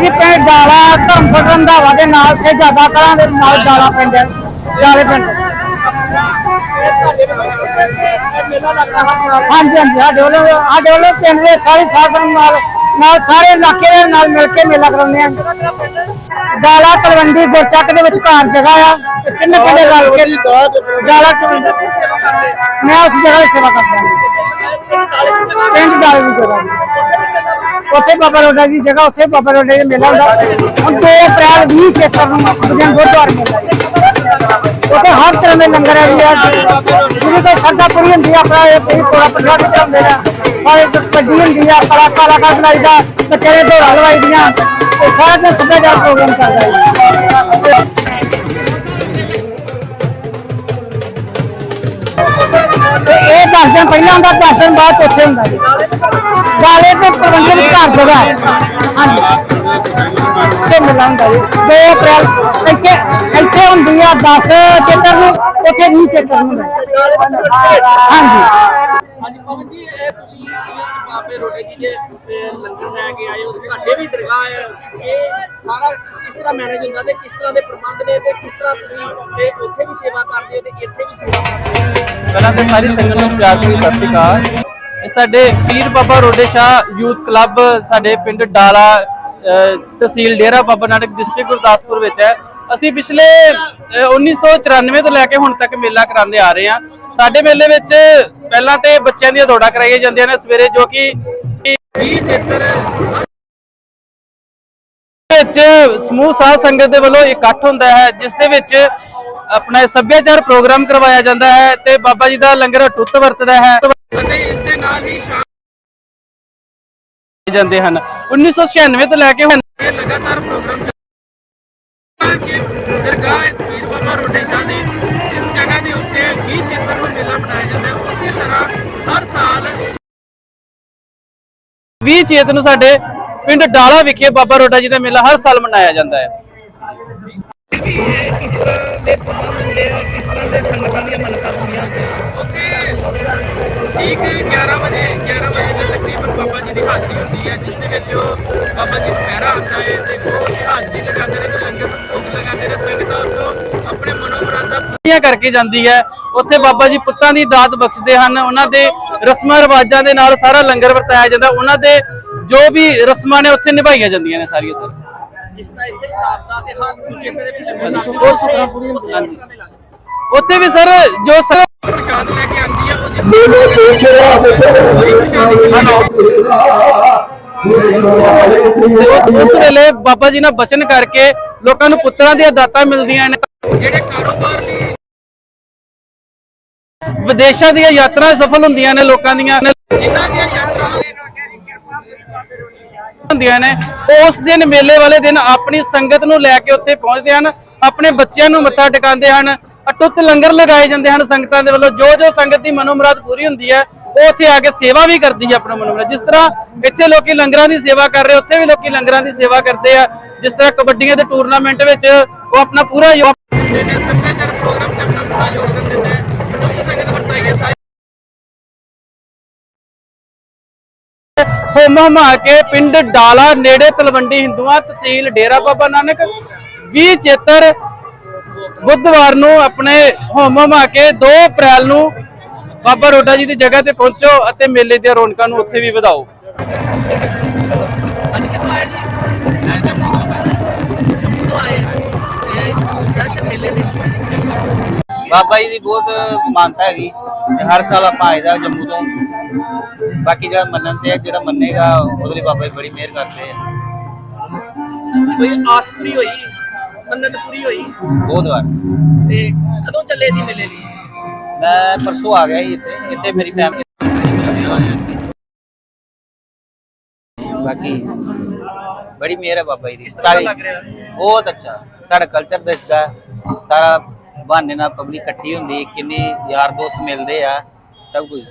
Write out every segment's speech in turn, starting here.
ਜੀ ਪਿੰਡ ਡਾਲਾ ਧਰਮਪੁਰ ਰੰਧਾਵਾ ਦੇ ਨਾਲ ਸਹਿਜਾਦਾ ਕਲਾਂ ਦੇ ਨਾਲ ਡਾਲਾ ਪਿੰਡ ਹੈ ਡਾਲੇ ਪਿੰਡ। ਹਾਂਜੀ ਹਾਂਜੀ ਸਾਡੇ ਵੱਲੋਂ ਸਾਡੇ ਵੱਲੋਂ ਪਿੰਡ ਦੇ ਸਾਰੇ ਸਾਧਨ ਨਾਲ ਨਾਲ ਸਾਰੇ ਇਲਾਕੇ ਦੇ ਨਾਲ ਮਿਲ ਕੇ ਮੇਲਾ ਕਰਾਉਂਦੇ ਆ ਡਾਲਾ ਤਲਵੰਡੀ ਗੁਰਚੱਕ ਦੇ ਵਿਚਕਾਰ ਜਗ੍ਹਾ ਆ ਤੇ ਤਿੰਨ ਪਿੰਡੇ ਰਲ ਕੇ ਡਾਲਾ ਤਲਵੰਡੀ ਸੇਵਾ ਕਰਦੇ। ਮੈਂ ਉਸ ਜਗ੍ਹਾ ਦੀ ਸੇਵਾ ਕਰਦਾ ਹਾਂ। ਪਿੰਡ ਡਾਲੇ ਦੀ ਜਗ੍ਹਾ। ਉਸੇ ਬਾਬਾ ਰੋਡਾ ਦੀ ਜਗ੍ਹਾ ਉਸੇ ਬਾਬਾ ਰੋਡੇ ਦੇ ਮੇਲਾ ਹੁੰਦਾ। ਹੁਣ ਦੋ ਅਪ੍ਰੈਲ 20 ਚੇਤਰ ਨੂੰ ਗੁਰਜਨ ਗੁਰਦੁਆਰਾ ਮੇਲਾ ਉਸੇ ਹਰ ਤਰ੍ਹਾਂ ਦੇ ਲੰਗਰ ਹੈ ਜੀ ਜਿਹਦੇ ਤੋਂ ਸਰਦਾ ਪੂਰੀ ਹੁੰਦੀ ਆ, ਆਪਣਾ ਇਹ ਪੂਰੀ ਕੋੜਾ ਪ੍ਰਸ਼ਾਦ ਦਾ ਮੇਲਾ ਪਰ ਵੱਡੀ ਹੁੰਦੀ ਆ, ਕਲਾ ਕਲਾਕਾਰ ਬਣਾਈ ਦਾ ਬੱਚੇ ਦੇ ਹਲਵਾਈ ਦੀਆਂ ਇਹ ਸਾਰੇ ਦਾ ਸੱਭਿਆਚਾਰ ਪ੍ਰੋਗਰਾਮ ਕਰਦਾ ਜੀ। ਇਹ 10 ਦਿਨ ਪਹਿਲਾਂ ਹੁੰਦਾ 10 ਦਿਨ ਬਾਅਦ ਉੱਥੇ ਹੁੰਦਾ ਜੀ। ਗਾਲੇ ਤੇ ਪ੍ਰਬੰਧਨ 400 ਦਾ ਹੈ। ਹਾਂਜੀ। ਸਿਮਲਾ ਹੁੰਦਾ ਜੀ। 2 ਅਪ੍ਰੈਲ ਇੱਥੇ ਇੱਥੇ ਹੁੰਦੀ ਆ 10 ਚੇਤਰ ਨੂੰ ਉੱਥੇ 20 ਚੇਤਰ ਨੂੰ ਹੁੰਦਾ। ਹਾਂਜੀ। ਅੱਜ ਪਵਨ ਜੀ ਇਹ ਤੁਸੀਂ ਬਾਬੇ ਰੋਟੇ ਜੀ ਦੇ ਲੰਗਰ ਲੈ ਕੇ ਆਏ ਹੋ ਤੁਹਾਡੇ ਵੀ ਦਰਗਾਹ ਹੈ। ਇਹ ਸਾਰਾ ਕਿਸ ਤਰ੍ਹਾਂ ਮੈਨੇਜ ਹੁੰਦਾ ਤੇ ਕਿਸ ਤਰ੍ਹਾਂ ਦੇ ਪ੍ਰਬੰਧ ਪਹਿਲਾਂ ਸਾਡੇ ਪੀਰ ਬਾਬਾ ਰੋਡੇ ਸ਼ਾਹ ਯੂਥ ਕਲੱਬ ਸਾਡੇ ਪਿੰਡ ਡਾਲਾ ਤਹਿਸੀਲ ਡੇਰਾ ਬਾਬਾ ਨਾਨਕ ਡਿਸਟ੍ਰਿਕਟ ਗੁਰਦਾਸਪੁਰ ਵਿੱਚ ਹੈ। ਅਸੀਂ ਪਿਛਲੇ ਅਹ, 1994 ਤੋਂ ਲੈ ਕੇ ਹੁਣ ਤੱਕ ਮੇਲਾ ਕਰਾਉਂਦੇ ਆ ਰਹੇ ਹਾਂ। ਸਾਡੇ ਮੇਲੇ ਵਿੱਚ ਪਹਿਲਾਂ ਤੇ ਬੱਚਿਆਂ ਦੀਆਂ ਦੌੜਾਂ ਕਰਾਈਆਂ ਜਾਂਦੀਆਂ ਨੇ ਸਵੇਰੇ ਜੋ ਕਿ ਵਿੱਚ ਸਮੂਹ ਸਾਧ ਸੰਗਤ ਦੇ ਵੱਲੋਂ ਇਕੱਠ ਹੁੰਦਾ ਹੈ ਜਿਸ ਦੇ ਵਿੱਚ ਆਪਣਾ ਸੱਭਿਆਚਾਰ ਪ੍ਰੋਗਰਾਮ ਕਰਵਾਇਆ ਜਾਂਦਾ ਹੈ ਤੇ ਬਾਬਾ ਜੀ ਦਾ ਲੰਗਰ ਟੁੱਟ ਵਰਤਦਾ ਹੈ। ਜਾਂਦੇ ਹਨ। 1996 ਤੋਂ ਲੈ ਕੇ ਲਗਾਤਾਰ ਪ੍ਰੋਗਰਾਮ ਕਿ ਦਰਗਾਹ ਪੀਰ ਬਾਬਾ ਰੋਡੇ ਸ਼ਾਹ ਦੀ ਇਸ ਜਗ੍ਹਾ ਦੇ ਉੱਤੇ 20 ਚੇਤਰ ਨੂੰ ਮੇਲਾ ਮਨਾਇਆ ਜਾਂਦਾ ਹੈ। ਉਸੇ ਤਰ੍ਹਾਂ ਹਰ ਸਾਲ 20 ਚੇਤ ਨੂੰ ਸਾਡੇ ਪਿੰਡ ਡਾਲਾ ਵਿਖੇ ਬਾਬਾ ਰੋਡਾ ਜੀ ਦਾ ਮੇਲਾ ਹਰ ਸਾਲ ਮਨਾਇਆ ਜਾਂਦਾ ਹੈ। ਠੀਕ 11 ਵਜੇ 11 ਵਜੇ ਦੇ ਤਕਰੀਬਨ ਬਾਬਾ ਜੀ ਦੀ ਹਾਜ਼ਰੀ ਹੁੰਦੀ ਹੈ ਜਿਸ ਦੇ ਵਿੱਚ ਬਾਬਾ ਜੀ ਪਹਿਰਾ ਹੁੰਦਾ ਹੈ ਤੇ ਉਹ ਹਾਜ਼ਰੀ ਲਗਾਉਂਦੇ ਨੇ ਤੇ ਲੰਗਰ ਭੋਗ ਲਗਾਉਂਦੇ ਨੇ ਸੰਗਤਾਂ ਉੱਥੋਂ ਆਪਣੇ ਮਨੋਮਰਾਦਾਂ ਪੂਰੀਆਂ ਕਰਕੇ ਜਾਂਦੀ ਹੈ। ਉੱਥੇ ਬਾਬਾ ਜੀ ਪੁੱਤਾਂ ਦੀ ਦਾਤ ਬਖਸ਼ਦੇ ਹਨ ਉਹਨਾਂ ਦੇ ਰਸਮਾਂ ਰਿਵਾਜਾਂ ਦੇ ਨਾਲ ਸਾਰਾ ਲੰਗਰ ਵਰਤਾਇਆ ਜਾਂਦਾ ਉਹਨਾਂ ਦੇ ਜੋ ਵੀ ਰਸਮਾਂ ਨੇ ਉੱਥੇ ਨਿਭਾਈਆਂ ਜਾਂਦੀਆਂ ਨੇ ਸਾਰੀਆਂ ਸਾਰੀਆਂ। ਜਿਸ ਤਰ੍ਹਾਂ ਇੱਥੇ ਸ਼ਰਾਬ ਦਾ ਤੇ ਹਰ ਦੂਜੇ ਤੇਰੇ ਵੀ ਲੰਗਰ ਲੱਗਦੇ ਨੇ ਕਿਸ ਤਰ੍ਹਾਂ ਦੇ ਲੱਗਦੇ ਉੱਥੇ ਵੀ ਸਰ ਜੋ ਸਰ ਪ੍ਰਸ਼ਾਦ ਲੈ ਕੇ ਆਂਦੀ ਹੈ ਉਹ ਉਹ- ਉਸ ਵੇਲੇ ਬਾਬਾ ਜੀ ਨਾਲ ਬਚਨ ਕਰਕੇ ਲੋਕਾਂ ਨੂੰ ਪੁੱਤਰਾਂ ਦੀਆਂ ਦਾਤਾਂ ਮਿਲਦੀਆਂ ਨੇ। ਜਿਹੜੇ ਕਾਰੋਬਾਰ ਲਈ ਵਿਦੇਸ਼ਾਂ ਦੀਆਂ ਯਾਤਰਾ ਸਫਲ ਹੁੰਦੀਆਂ ਨੇ ਲੋਕਾਂ ਦੀਆਂ। ਜਿਨ੍ਹਾਂ ਦੀਆਂ ਯਾਤਰਾਵਾਂ ਹੁੰਦੀਆਂ ਨੇ ਉਹ ਉਸ ਦਿਨ ਮੇਲੇ ਵਾਲੇ ਦਿਨ ਆਪਣੀ ਸੰਗਤ ਨੂੰ ਲੈ ਕੇ ਉੱਥੇ ਪਹੁੰਚਦੇ ਹਨ, ਆਪਣੇ ਬੱਚਿਆਂ ਨੂੰ ਮੱਥਾ ਟਿਕਾਉਂਦੇ ਹਨ, ਅਟੁੱਟ ਲੰਗਰ ਲਗਾਏ ਜਾਂਦੇ ਹਨ ਸੰਗਤਾਂ ਦੇ ਵੱਲੋਂ ਜੋ ਜੋ ਸੰਗਤ ਦੀ ਮਨੋਮਰਾਦ ਪੂਰੀ ਹੁੰਦੀ ਹੈ, ਉਹ ਉੱਥੇ ਆ ਕੇ ਸੇਵਾ ਵੀ ਕਰਦੀ ਹੈ ਆਪਣਾ ਮਨੋਮਰਾਦ। ਜਿਸ ਤਰ੍ਹਾਂ ਇੱਥੇ ਲੋਕੀ ਲੰਗਰਾਂ ਦੀ ਸੇਵਾ ਕਰ ਰਹੇ, ਉੱਥੇ ਵੀ ਲੋਕੀ ਲੰਗਰਾਂ ਦੀ ਸੇਵਾ ਕਰਦੇ ਆ, ਜਿਸ ਤਰ੍ਹਾਂ ਕਬੱਡੀਆਂ ਦੇ ਟੂਰਨਾਮੈਂਟ ਵਿੱਚ ਉਹ ਆਪਣਾ ਪੂਰਾ ਯੋਗਦਾਨ ਦਿੰਦੇ ਨੇ ਸੱਭਿਆਚਾਰ ਪ੍ਰੋਗਰਾਮ ਤੇ ਆਪਣਾ ਪੂਰਾ ਯੋਗਦਾਨ ਦਿੰਦੇ ਨੇ ਸੰਗਤ ਵਰਤਾਈਏ ਸਾਰੀ ਹੋਮ ਹਮਾ ਕੇ ਪਿੰਡ ਡਾਲਾ ਨੇੜੇ ਤਲਵੰਡੀ ਹਿੰਦੂਆਂ ਤਹਿਸੀਲ ਡੇਰਾ ਬਾਬਾ ਨਾਨਕ। 20 ਚੇਤਰ ਬੁੱਧਵਾਰ ਨੂੰ ਆਪਣੇ ਹੋਮ ਹਮਾ ਕੇ 2 ਅਪ੍ਰੈਲ ਨੂੰ ਬਾਬਾ ਰੋਡਾ ਜੀ ਦੀ ਜਗ੍ਹਾ ਤੇ ਪਹੁੰਚੋ ਅਤੇ ਮੇਲੇ ਦੀਆਂ ਰੌਣਕਾਂ ਨੂੰ ਉੱਥੇ ਵੀ ਵਧਾਓ। ਬਾਬਾ ਜੀ ਦੀ ਬਹੁਤ ਮਾਨਤਾ ਹੈਗੀ। ਤੇ ਹਰ ਸਾਲ ਆਪਾਂ ਆਈਦਾ ਜੰਮੂ ਤੋਂ। ਬਾਕੀ ਜਿਹੜਾ ਮੰਨਣ ਤੇ ਹੈ ਜਿਹੜਾ ਮੰਨੇਗਾ ਉਹਦੇ ਲਈ ਬਾਬਾ ਜੀ ਬੜੀ ਮਿਹਰ ਕਰਦੇ ਆ। ਕੋਈ ਆਸ ਪੂਰੀ ਹੋਈ? ਮੰਨਤ ਪੂਰੀ ਹੋਈ? ਬਹੁਤ ਵਾਰ। ਤੇ ਕਦੋਂ ਚੱਲੇ ਸੀ ਮੇਲੇ ਲਈ? ਮੈਂ ਪਰਸੋਂ ਆ ਗਿਆ ਸੀ ਇੱਥੇ। ਇੱਥੇ ਮੇਰੀ ਫੈਮਿਲੀ ਬਾਕੀ ਬੜੀ ਮਿਹਰ ਹੈ ਬਾਬਾ ਜੀ ਦੀ। ਕਿਸ ਤਰ੍ਹਾਂ ਦਾ ਲੱਗ ਰਿਹਾ? ਬਹੁਤ ਅੱਛਾ। ਸਾਡਾ ਕਲਚਰ ਦੱਸਦਾ ਸਾਰਾ ਬਹਾਨੇ ਨਾਲ ਪਬਲਿਕ ਇਕੱਠੀ ਹੁੰਦੀ ਕਿੰਨੇ ਯਾਰ ਦੋਸਤ ਮਿਲਦੇ ਆ। ਸਭ ਕੁਝ।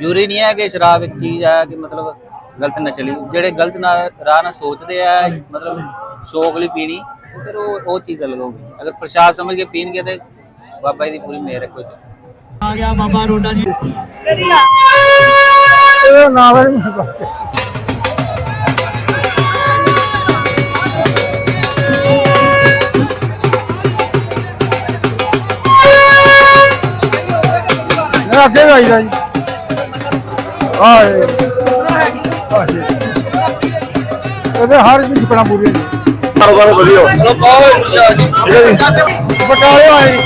ਜ਼ਰੂਰੀ ਨਹੀਂ ਹੈ ਕਿ ਸ਼ਰਾਬ ਇੱਕ ਚੀਜ਼ ਆ ਕਿ ਮਤਲਬ ਗਲਤ ਨਸ਼ੇ ਲਈ ਜਿਹੜੇ ਗਲਤ ਨਾਲ ਰਾਹ ਨਾਲ ਸੋਚਦੇ ਆ ਮਤਲਬ ਸ਼ੌਕ ਲਈ ਪੀਣੀ ਫਿਰ ਉਹ ਉਹ ਚੀਜ਼ ਅਲੱਗ ਗਈ ਅਗਰ ਪ੍ਰਸ਼ਾਦ ਸਮਝ ਕੇ ਪੀਣਗੇ ਤੇ ਬਾਬਾ ਜੀ ਦੀ ਪੂਰੀ ਮਿਹਰ ਹੈ ਕੋਈ ਆ ਗਿਆ ਬਾਬਾ ਰੋਡਾ ਜੀ। ਇਹ ਨਾ ਵਰ ਅੱਗੇ ਆਈਦਾ ਜੀ। ਹਾਂ ਜੀ ਸੁਪਨਾ ਹੈਗੀ ਸੀ ਹਾਂ ਜੀ। ਸੁਪਨਾ ਪੂਰੀ ਹੈਗੀ ਉਹਦੇ ਹਰ ਚੀਜ਼ ਸੁਪਨਾ ਪੂਰੀ ਕਾਰੋਬਾਰ ਵਧੀਆ ਬਹੁਤ ਅੱਛਾ ਜੀ ਬਟਾਲੇ ਆਏ।